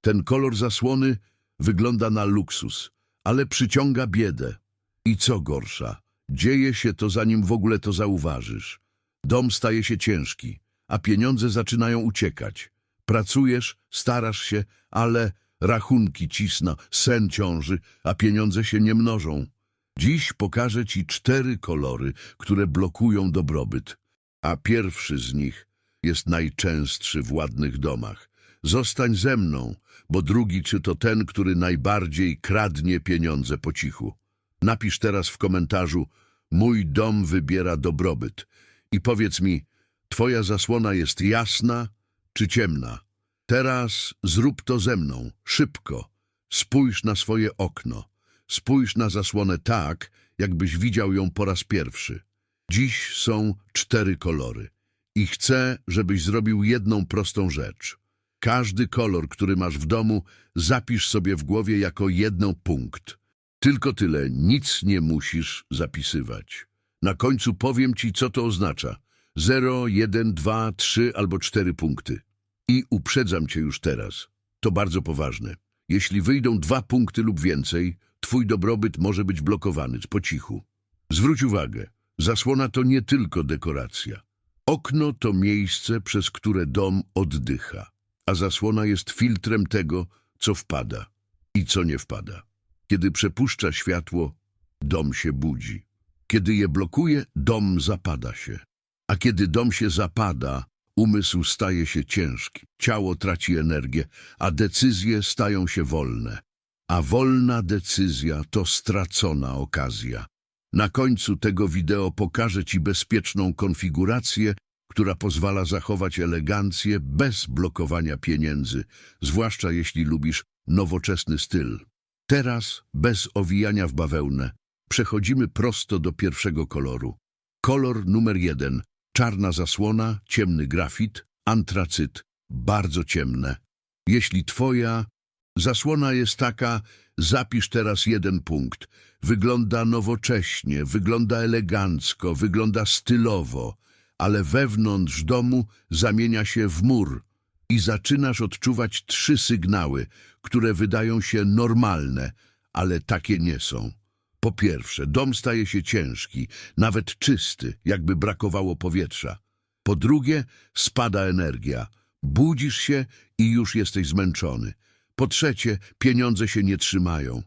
Ten kolor zasłony wygląda na luksus, ale przyciąga biedę. I co gorsza, dzieje się to zanim w ogóle to zauważysz. Dom staje się ciężki, a pieniądze zaczynają uciekać. Pracujesz, starasz się, ale rachunki cisną, sen ciąży, a pieniądze się nie mnożą. Dziś pokażę Ci cztery kolory, które blokują dobrobyt, a pierwszy z nich jest najczęstszy w ładnych domach. Zostań ze mną, bo drugi czy to ten, który najbardziej kradnie pieniądze po cichu. Napisz teraz w komentarzu Mój dom wybiera dobrobyt i powiedz mi, Twoja zasłona jest jasna czy ciemna? Teraz zrób to ze mną, szybko. Spójrz na swoje okno. Spójrz na zasłonę tak, jakbyś widział ją po raz pierwszy. Dziś są cztery kolory i chcę, żebyś zrobił jedną prostą rzecz. Każdy kolor, który masz w domu, zapisz sobie w głowie jako jedno punkt. Tylko tyle, nic nie musisz zapisywać. Na końcu powiem ci, co to oznacza. 0, 1, 2, 3 albo 4 punkty. I uprzedzam cię już teraz. To bardzo poważne. Jeśli wyjdą dwa punkty lub więcej, twój dobrobyt może być blokowany po cichu. Zwróć uwagę, zasłona to nie tylko dekoracja. Okno to miejsce, przez które dom oddycha, a zasłona jest filtrem tego, co wpada i co nie wpada. Kiedy przepuszcza światło, dom się budzi. Kiedy je blokuje, dom zapada się. A kiedy dom się zapada, umysł staje się ciężki, ciało traci energię, a decyzje stają się wolne. A wolna decyzja to stracona okazja. Na końcu tego wideo pokażę Ci bezpieczną konfigurację, która pozwala zachować elegancję bez blokowania pieniędzy, zwłaszcza jeśli lubisz nowoczesny styl. Teraz, bez owijania w bawełnę, przechodzimy prosto do pierwszego koloru. Kolor numer jeden. Czarna zasłona, ciemny grafit, antracyt, bardzo ciemne. Jeśli twoja zasłona jest taka, zapisz teraz jeden punkt. Wygląda nowocześnie, wygląda elegancko, wygląda stylowo, ale wewnątrz domu zamienia się w mur i zaczynasz odczuwać trzy sygnały, które wydają się normalne, ale takie nie są. Po pierwsze, dom staje się ciężki, nawet czysty, jakby brakowało powietrza. Po drugie, spada energia. Budzisz się i już jesteś zmęczony. Po trzecie, pieniądze się nie trzymają.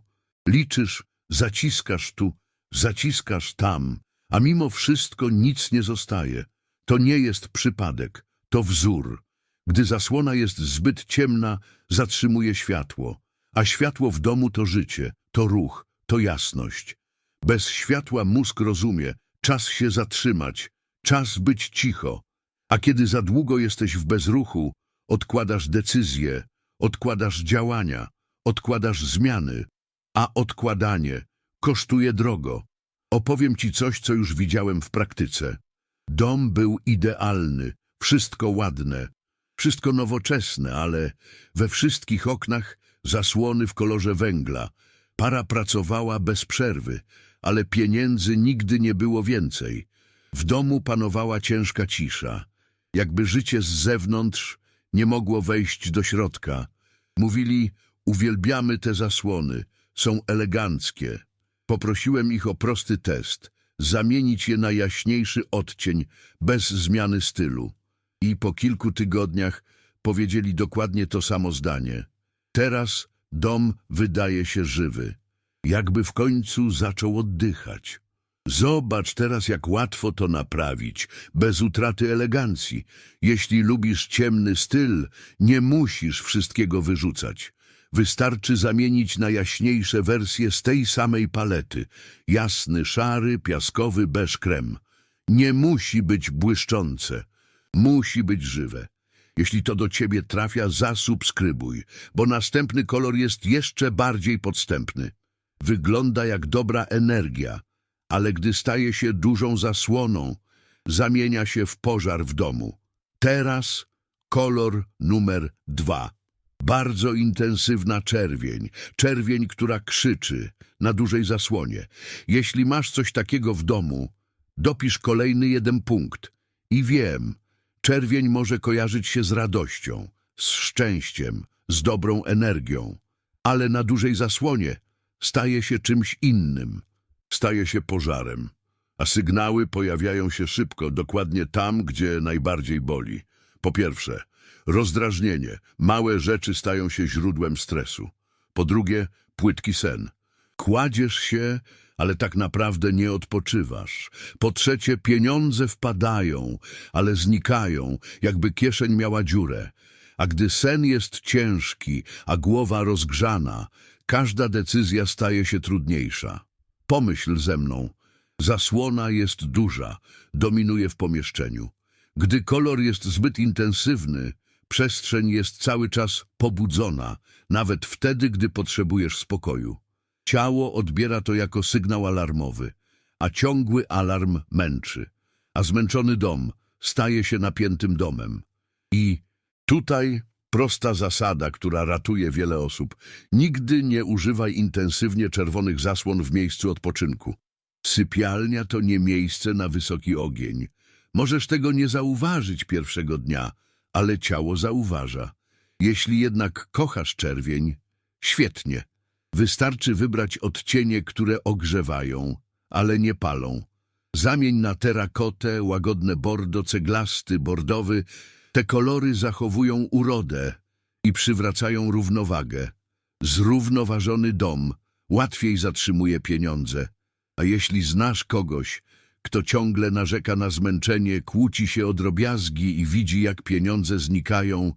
Liczysz, zaciskasz tu, zaciskasz tam, a mimo wszystko nic nie zostaje. To nie jest przypadek, to wzór. Gdy zasłona jest zbyt ciemna, zatrzymuje światło, a światło w domu to życie, to ruch, to jasność. Bez światła mózg rozumie, czas się zatrzymać, czas być cicho. A kiedy za długo jesteś w bezruchu, odkładasz decyzje, odkładasz działania, odkładasz zmiany, a odkładanie kosztuje drogo. Opowiem ci coś, co już widziałem w praktyce. Dom był idealny, wszystko ładne, wszystko nowoczesne, ale we wszystkich oknach zasłony w kolorze węgla. Para pracowała bez przerwy, ale pieniędzy nigdy nie było więcej. W domu panowała ciężka cisza, jakby życie z zewnątrz nie mogło wejść do środka. Mówili, uwielbiamy te zasłony, są eleganckie. Poprosiłem ich o prosty test, zamienić je na jaśniejszy odcień, bez zmiany stylu. I po kilku tygodniach powiedzieli dokładnie to samo zdanie. Teraz dom wydaje się żywy, jakby w końcu zaczął oddychać. Zobacz teraz, jak łatwo to naprawić, bez utraty elegancji. Jeśli lubisz ciemny styl, nie musisz wszystkiego wyrzucać. Wystarczy zamienić na jaśniejsze wersje z tej samej palety. Jasny, szary, piaskowy, beż krem. Nie musi być błyszczące. Musi być żywe. Jeśli to do ciebie trafia, zasubskrybuj, bo następny kolor jest jeszcze bardziej podstępny. Wygląda jak dobra energia, ale gdy staje się dużą zasłoną, zamienia się w pożar w domu. Teraz kolor numer dwa. Bardzo intensywna czerwień, czerwień, która krzyczy na dużej zasłonie. Jeśli masz coś takiego w domu, dopisz kolejny jeden punkt. I wiem, czerwień może kojarzyć się z radością, z szczęściem, z dobrą energią, ale na dużej zasłonie staje się czymś innym, staje się pożarem, a sygnały pojawiają się szybko, dokładnie tam, gdzie najbardziej boli. Po pierwsze, rozdrażnienie, małe rzeczy stają się źródłem stresu. Po drugie, płytki sen. Kładziesz się, ale tak naprawdę nie odpoczywasz. Po trzecie, pieniądze wpadają, ale znikają, jakby kieszeń miała dziurę. A gdy sen jest ciężki, a głowa rozgrzana, każda decyzja staje się trudniejsza. Pomyśl ze mną. Zasłona jest duża, dominuje w pomieszczeniu. Gdy kolor jest zbyt intensywny, przestrzeń jest cały czas pobudzona, nawet wtedy, gdy potrzebujesz spokoju. Ciało odbiera to jako sygnał alarmowy, a ciągły alarm męczy, a zmęczony dom staje się napiętym domem. I tutaj prosta zasada, która ratuje wiele osób. Nigdy nie używaj intensywnie czerwonych zasłon w miejscu odpoczynku. Sypialnia to nie miejsce na wysoki ogień. Możesz tego nie zauważyć pierwszego dnia, ale ciało zauważa. Jeśli jednak kochasz czerwień, świetnie. Wystarczy wybrać odcienie, które ogrzewają, ale nie palą. Zamień na terakotę, łagodne bordo, ceglasty, bordowy. Te kolory zachowują urodę i przywracają równowagę. Zrównoważony dom łatwiej zatrzymuje pieniądze. A jeśli znasz kogoś, kto ciągle narzeka na zmęczenie, kłóci się o drobiazgi i widzi, jak pieniądze znikają,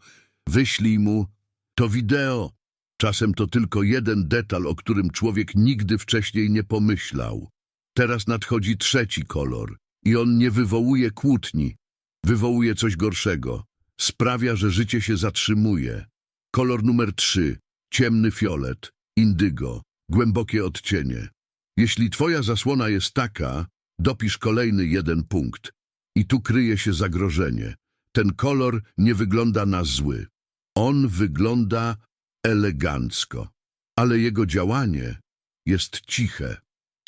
wyślij mu to wideo. Czasem to tylko jeden detal, o którym człowiek nigdy wcześniej nie pomyślał. Teraz nadchodzi trzeci kolor i on nie wywołuje kłótni, wywołuje coś gorszego. Sprawia, że życie się zatrzymuje. Kolor numer trzy, ciemny fiolet, indygo, głębokie odcienie. Jeśli twoja zasłona jest taka, dopisz kolejny jeden punkt. I tu kryje się zagrożenie. Ten kolor nie wygląda na zły. On wygląda elegancko, ale jego działanie jest ciche.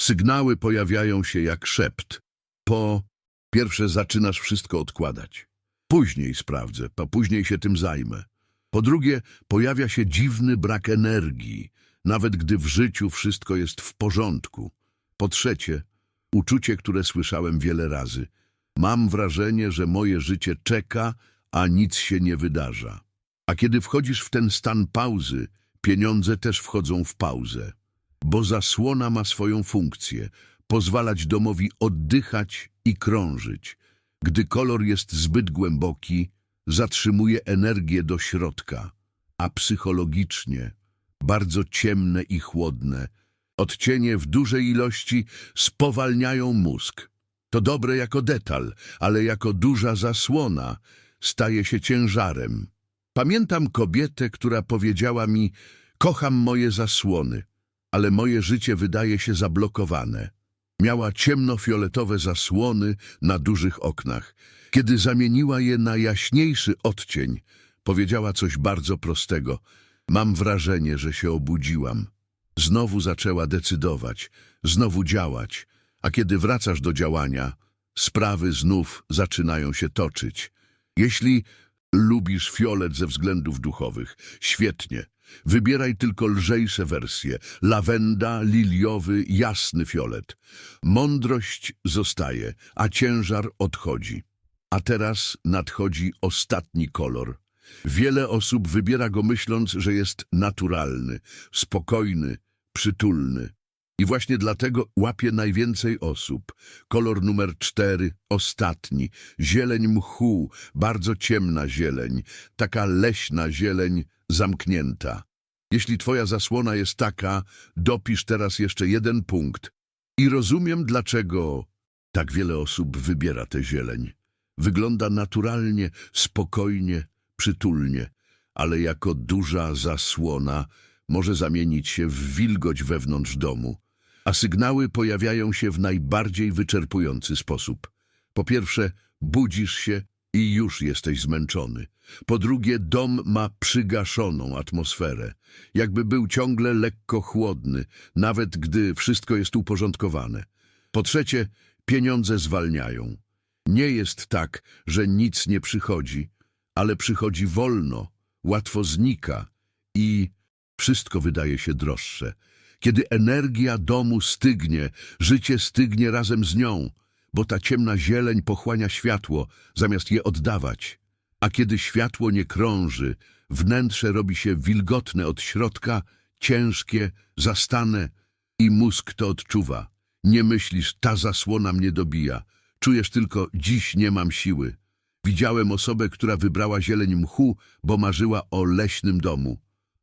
Sygnały pojawiają się jak szept. Po pierwsze zaczynasz wszystko odkładać. Później sprawdzę, a później się tym zajmę. Po drugie, pojawia się dziwny brak energii, nawet gdy w życiu wszystko jest w porządku. Po trzecie, uczucie, które słyszałem wiele razy. Mam wrażenie, że moje życie czeka, a nic się nie wydarza. A kiedy wchodzisz w ten stan pauzy, pieniądze też wchodzą w pauzę. Bo zasłona ma swoją funkcję, pozwalać domowi oddychać i krążyć. Gdy kolor jest zbyt głęboki, zatrzymuje energię do środka, a psychologicznie bardzo ciemne i chłodne, odcienie w dużej ilości spowalniają mózg. To dobre jako detal, ale jako duża zasłona staje się ciężarem. Pamiętam kobietę, która powiedziała mi, kocham moje zasłony, ale moje życie wydaje się zablokowane. Miała ciemnofioletowe zasłony na dużych oknach. Kiedy zamieniła je na jaśniejszy odcień, powiedziała coś bardzo prostego. Mam wrażenie, że się obudziłam. Znowu zaczęła decydować, znowu działać, a kiedy wracasz do działania, sprawy znów zaczynają się toczyć. Jeśli lubisz fiolet ze względów duchowych, świetnie. Wybieraj tylko lżejsze wersje. Lawenda, liliowy, jasny fiolet. Mądrość zostaje, a ciężar odchodzi. A teraz nadchodzi ostatni kolor. Wiele osób wybiera go myśląc, że jest naturalny, spokojny, przytulny. I właśnie dlatego łapie najwięcej osób. Kolor numer cztery, ostatni. Zieleń mchu, bardzo ciemna zieleń, taka leśna zieleń, zamknięta. Jeśli twoja zasłona jest taka, dopisz teraz jeszcze jeden punkt. I rozumiem, dlaczego tak wiele osób wybiera tę zieleń. Wygląda naturalnie, spokojnie, przytulnie, ale jako duża zasłona może zamienić się w wilgoć wewnątrz domu. A sygnały pojawiają się w najbardziej wyczerpujący sposób. Po pierwsze, budzisz się i już jesteś zmęczony. Po drugie, dom ma przygaszoną atmosferę, jakby był ciągle lekko chłodny, nawet gdy wszystko jest uporządkowane. Po trzecie, pieniądze zwalniają. Nie jest tak, że nic nie przychodzi, ale przychodzi wolno, łatwo znika i wszystko wydaje się droższe. Kiedy energia domu stygnie, życie stygnie razem z nią, bo ta ciemna zieleń pochłania światło, zamiast je oddawać. A kiedy światło nie krąży, wnętrze robi się wilgotne od środka, ciężkie, zastane i mózg to odczuwa. Nie myślisz, ta zasłona mnie dobija. Czujesz tylko, dziś nie mam siły. Widziałem osobę, która wybrała zieleń mchu, bo marzyła o leśnym domu.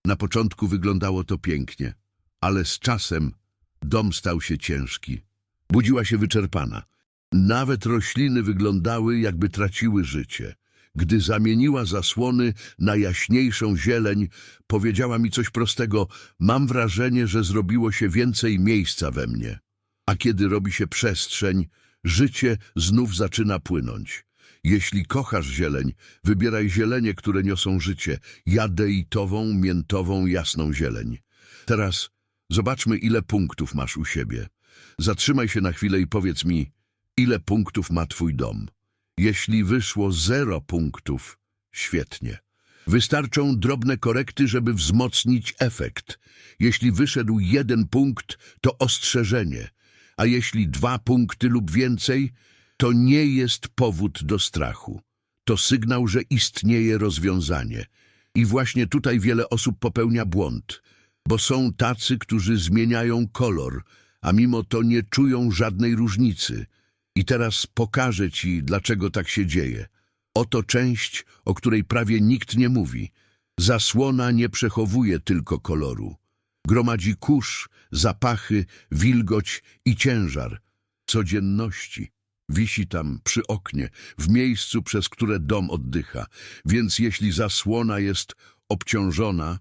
Na początku wyglądało to pięknie, ale z czasem dom stał się ciężki. Budziła się wyczerpana. Nawet rośliny wyglądały, jakby traciły życie. Gdy zamieniła zasłony na jaśniejszą zieleń, powiedziała mi coś prostego: Mam wrażenie, że zrobiło się więcej miejsca we mnie. A kiedy robi się przestrzeń, życie znów zaczyna płynąć. Jeśli kochasz zieleń, wybieraj zielenie, które niosą życie. Jadeitową, miętową, jasną zieleń. Teraz zobaczmy, ile punktów masz u siebie. Zatrzymaj się na chwilę i powiedz mi, ile punktów ma twój dom. Jeśli wyszło zero punktów, świetnie. Wystarczą drobne korekty, żeby wzmocnić efekt. Jeśli wyszedł jeden punkt, to ostrzeżenie, a jeśli dwa punkty lub więcej, to nie jest powód do strachu. To sygnał, że istnieje rozwiązanie. I właśnie tutaj wiele osób popełnia błąd, bo są tacy, którzy zmieniają kolor, a mimo to nie czują żadnej różnicy. I teraz pokażę Ci, dlaczego tak się dzieje. Oto część, o której prawie nikt nie mówi. Zasłona nie przechowuje tylko koloru. Gromadzi kurz, zapachy, wilgoć i ciężar codzienności. Wisi tam przy oknie, w miejscu, przez które dom oddycha. Więc jeśli zasłona jest obciążona,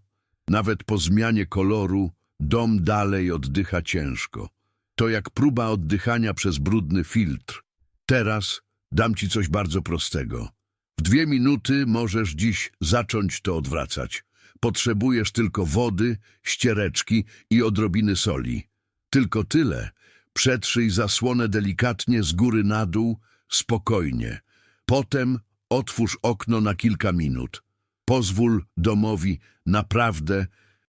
nawet po zmianie koloru, dom dalej oddycha ciężko. To jak próba oddychania przez brudny filtr. Teraz dam ci coś bardzo prostego. W dwie minuty możesz dziś zacząć to odwracać. Potrzebujesz tylko wody, ściereczki i odrobiny soli. Tylko tyle. Przetrzyj zasłonę delikatnie z góry na dół, spokojnie. Potem otwórz okno na kilka minut. Pozwól domowi naprawdę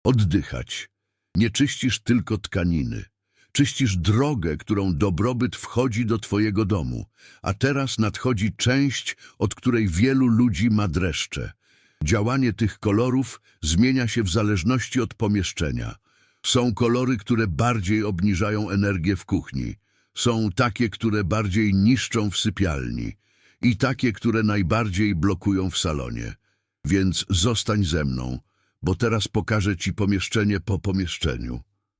oddychać. Nie czyścisz tylko tkaniny. Czyścisz drogę, którą dobrobyt wchodzi do twojego domu. A teraz nadchodzi część, od której wielu ludzi ma dreszcze. Działanie tych kolorów zmienia się w zależności od pomieszczenia. Są kolory, które bardziej obniżają energię w kuchni. Są takie, które bardziej niszczą w sypialni. I takie, które najbardziej blokują w salonie. Więc zostań ze mną, bo teraz pokażę ci pomieszczenie po pomieszczeniu.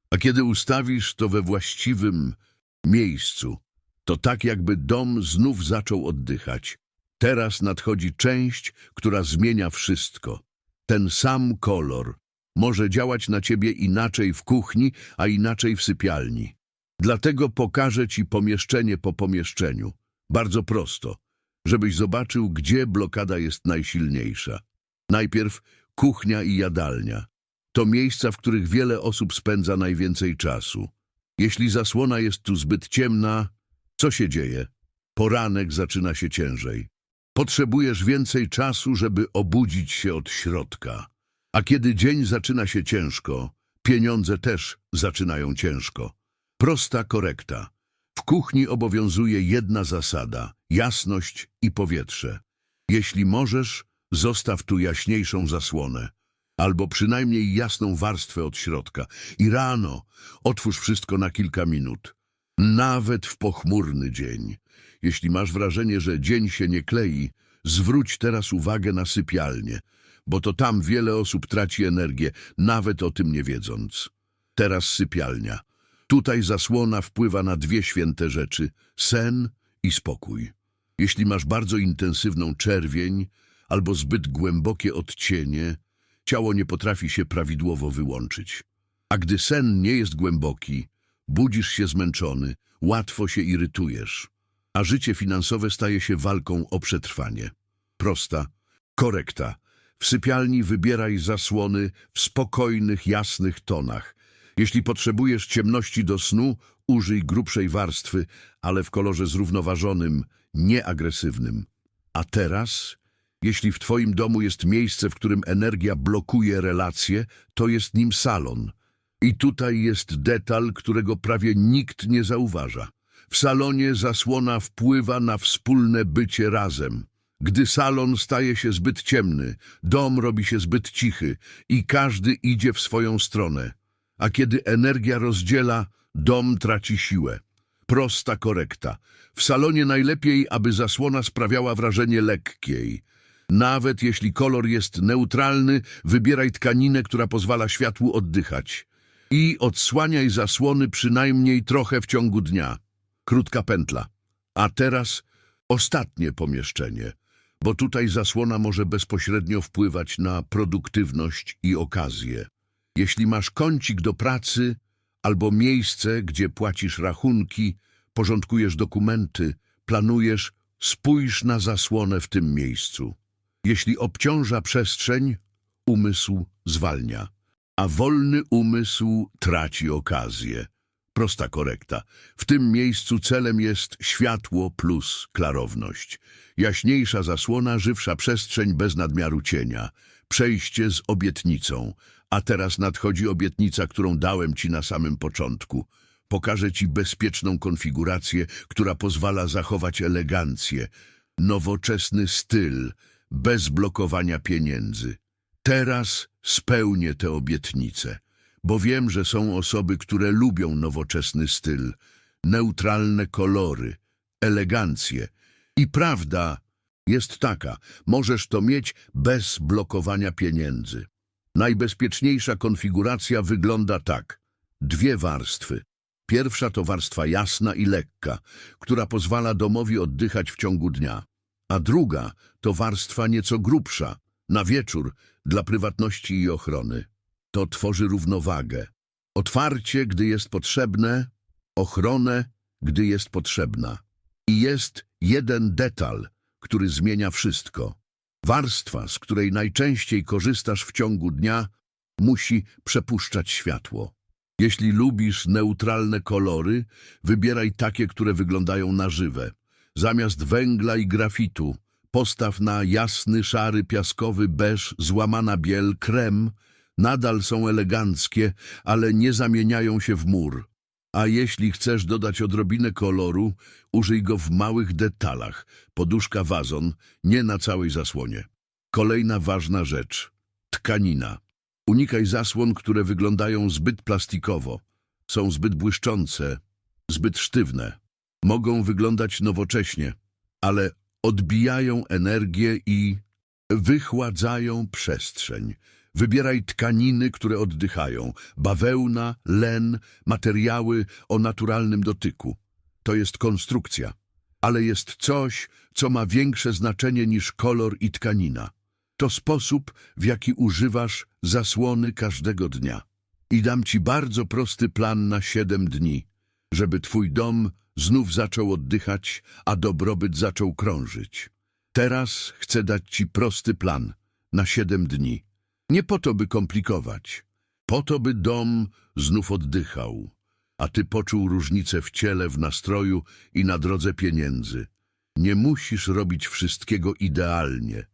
A kiedy ustawisz to we właściwym miejscu, to tak jakby dom znów zaczął oddychać. Teraz nadchodzi część, która zmienia wszystko. Ten sam kolor może działać na ciebie inaczej w kuchni, a inaczej w sypialni. Dlatego pokażę ci pomieszczenie po pomieszczeniu. Bardzo prosto, żebyś zobaczył, gdzie blokada jest najsilniejsza. Najpierw kuchnia i jadalnia. To miejsca, w których wiele osób spędza najwięcej czasu. Jeśli zasłona jest tu zbyt ciemna, co się dzieje? Poranek zaczyna się ciężej. Potrzebujesz więcej czasu, żeby obudzić się od środka. A kiedy dzień zaczyna się ciężko, pieniądze też zaczynają ciężko. Prosta korekta. W kuchni obowiązuje jedna zasada – jasność i powietrze. Jeśli możesz, zostaw tu jaśniejszą zasłonę, albo przynajmniej jasną warstwę od środka. I rano otwórz wszystko na kilka minut. Nawet w pochmurny dzień. Jeśli masz wrażenie, że dzień się nie klei, zwróć teraz uwagę na sypialnię, bo to tam wiele osób traci energię, nawet o tym nie wiedząc. Teraz sypialnia. Tutaj zasłona wpływa na dwie święte rzeczy – sen i spokój. Jeśli masz bardzo intensywną czerwień albo zbyt głębokie odcienie, ciało nie potrafi się prawidłowo wyłączyć. A gdy sen nie jest głęboki, budzisz się zmęczony, łatwo się irytujesz, a życie finansowe staje się walką o przetrwanie. Prosta, korekta. W sypialni wybieraj zasłony w spokojnych, jasnych tonach. Jeśli potrzebujesz ciemności do snu, użyj grubszej warstwy, ale w kolorze zrównoważonym, nieagresywnym. A teraz, Jeśli w twoim domu jest miejsce, w którym energia blokuje relacje, to jest nim salon. I tutaj jest detal, którego prawie nikt nie zauważa. W salonie zasłona wpływa na wspólne bycie razem. Gdy salon staje się zbyt ciemny, dom robi się zbyt cichy i każdy idzie w swoją stronę. A kiedy energia rozdziela, dom traci siłę. Prosta korekta. W salonie najlepiej, aby zasłona sprawiała wrażenie lekkiej. Nawet jeśli kolor jest neutralny, wybieraj tkaninę, która pozwala światłu oddychać. I odsłaniaj zasłony przynajmniej trochę w ciągu dnia. Krótka pętla. A teraz ostatnie pomieszczenie, bo tutaj zasłona może bezpośrednio wpływać na produktywność i okazję. Jeśli masz kącik do pracy albo miejsce, gdzie płacisz rachunki, porządkujesz dokumenty, planujesz, spójrz na zasłonę w tym miejscu. Jeśli obciąża przestrzeń, umysł zwalnia, a wolny umysł traci okazję. Prosta korekta. W tym miejscu celem jest światło plus klarowność. Jaśniejsza zasłona, żywsza przestrzeń bez nadmiaru cienia. Przejście z obietnicą. A teraz nadchodzi obietnica, którą dałem ci na samym początku. Pokażę ci bezpieczną konfigurację, która pozwala zachować elegancję, nowoczesny styl, bez blokowania pieniędzy. Teraz spełnię tę obietnicę, bo wiem, że są osoby, które lubią nowoczesny styl, neutralne kolory, elegancję. I prawda jest taka, możesz to mieć bez blokowania pieniędzy. Najbezpieczniejsza konfiguracja wygląda tak. Dwie warstwy. Pierwsza to warstwa jasna i lekka, która pozwala domowi oddychać w ciągu dnia. A druga to warstwa nieco grubsza, na wieczór, dla prywatności i ochrony. To tworzy równowagę. Otwarcie, gdy jest potrzebne, ochronę, gdy jest potrzebna. I jest jeden detal, który zmienia wszystko. Warstwa, z której najczęściej korzystasz w ciągu dnia, musi przepuszczać światło. Jeśli lubisz neutralne kolory, wybieraj takie, które wyglądają na żywe. Zamiast węgla i grafitu, postaw na jasny, szary, piaskowy beż, złamana biel, krem. Nadal są eleganckie, ale nie zamieniają się w mur. A jeśli chcesz dodać odrobinę koloru, użyj go w małych detalach. Poduszka wazon, nie na całej zasłonie. Kolejna ważna rzecz. Tkanina. Unikaj zasłon, które wyglądają zbyt plastikowo. Są zbyt błyszczące, zbyt sztywne. Mogą wyglądać nowocześnie, ale odbijają energię i wychładzają przestrzeń. Wybieraj tkaniny, które oddychają. Bawełna, len, materiały o naturalnym dotyku. To jest konstrukcja, ale jest coś, co ma większe znaczenie niż kolor i tkanina. To sposób, w jaki używasz zasłony każdego dnia. I dam ci bardzo prosty plan na siedem dni, żeby twój dom znów zaczął oddychać, a dobrobyt zaczął krążyć. Teraz chcę dać ci prosty plan na siedem dni. Nie po to, by komplikować, po to, by dom znów oddychał, a ty poczuł różnicę w ciele, w nastroju i na drodze pieniędzy. Nie musisz robić wszystkiego idealnie.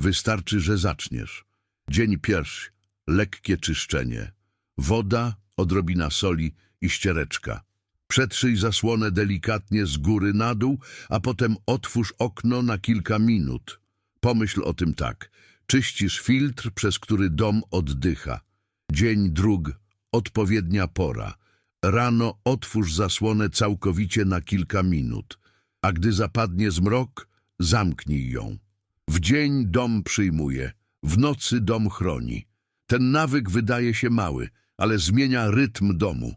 Wystarczy, że zaczniesz. Dzień pierwszy, lekkie czyszczenie. Woda, odrobina soli i ściereczka. Przetrzyj zasłonę delikatnie z góry na dół, a potem otwórz okno na kilka minut. Pomyśl o tym tak. Czyścisz filtr, przez który dom oddycha. Dzień dróg, odpowiednia pora. Rano otwórz zasłonę całkowicie na kilka minut, a gdy zapadnie zmrok, zamknij ją. W dzień dom przyjmuje, w nocy dom chroni. Ten nawyk wydaje się mały, ale zmienia rytm domu.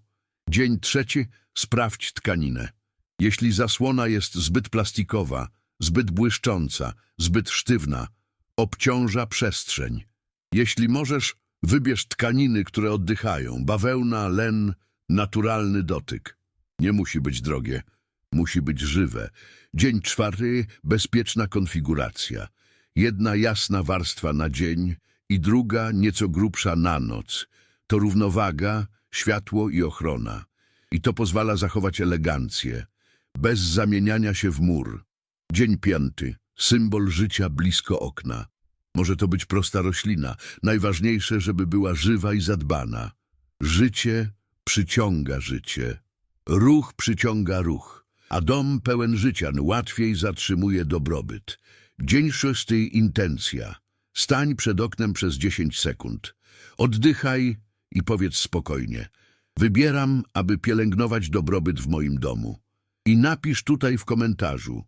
Dzień trzeci sprawdź tkaninę. Jeśli zasłona jest zbyt plastikowa, zbyt błyszcząca, zbyt sztywna, obciąża przestrzeń. Jeśli możesz, wybierz tkaniny, które oddychają. Bawełna, len, naturalny dotyk. Nie musi być drogie, musi być żywe. Dzień czwarty, bezpieczna konfiguracja. Jedna jasna warstwa na dzień i druga nieco grubsza na noc. To równowaga, światło i ochrona. I to pozwala zachować elegancję, bez zamieniania się w mur. Dzień piąty. Symbol życia blisko okna. Może to być prosta roślina. Najważniejsze, żeby była żywa i zadbana. Życie przyciąga życie. Ruch przyciąga ruch. A dom pełen życia łatwiej zatrzymuje dobrobyt. Dzień szósty intencja. Stań przed oknem przez 10 sekund. Oddychaj i powiedz spokojnie. Wybieram, aby pielęgnować dobrobyt w moim domu. I napisz tutaj w komentarzu.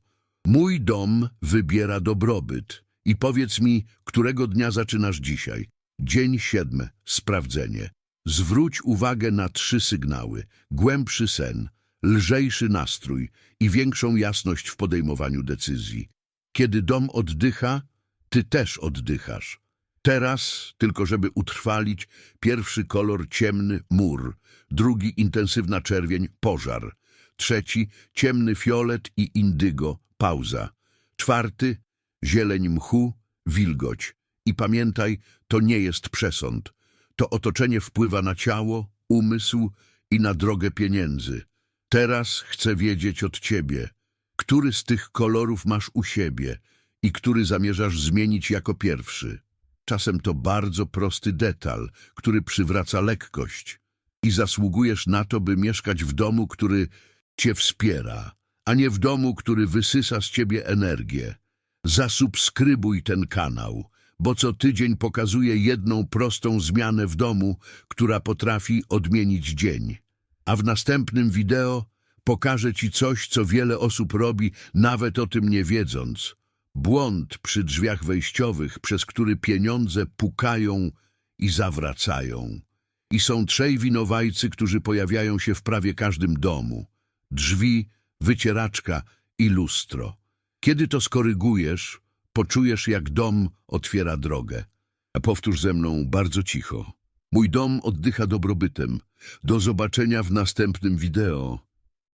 Mój dom wybiera dobrobyt. I powiedz mi, którego dnia zaczynasz dzisiaj. Dzień siódmy. Sprawdzenie. Zwróć uwagę na trzy sygnały. Głębszy sen, lżejszy nastrój i większą jasność w podejmowaniu decyzji. Kiedy dom oddycha, ty też oddychasz. Teraz, tylko żeby utrwalić, pierwszy kolor ciemny mur, drugi intensywna czerwień pożar, trzeci ciemny fiolet i indygo pauza, czwarty zieleń mchu wilgoć. I pamiętaj, to nie jest przesąd. To otoczenie wpływa na ciało, umysł i na drogę pieniędzy. Teraz chcę wiedzieć od ciebie, który z tych kolorów masz u siebie i który zamierzasz zmienić jako pierwszy. Czasem to bardzo prosty detal, który przywraca lekkość i zasługujesz na to, by mieszkać w domu, który cię wspiera, a nie w domu, który wysysa z ciebie energię. Zasubskrybuj ten kanał, bo co tydzień pokazuję jedną prostą zmianę w domu, która potrafi odmienić dzień. A w następnym wideo pokażę Ci coś, co wiele osób robi, nawet o tym nie wiedząc. Błąd przy drzwiach wejściowych, przez który pieniądze pukają i zawracają. I są trzej winowajcy, którzy pojawiają się w prawie każdym domu. Drzwi, wycieraczka i lustro. Kiedy to skorygujesz, poczujesz, jak dom otwiera drogę. A powtórz ze mną bardzo cicho. Mój dom oddycha dobrobytem. Do zobaczenia w następnym wideo.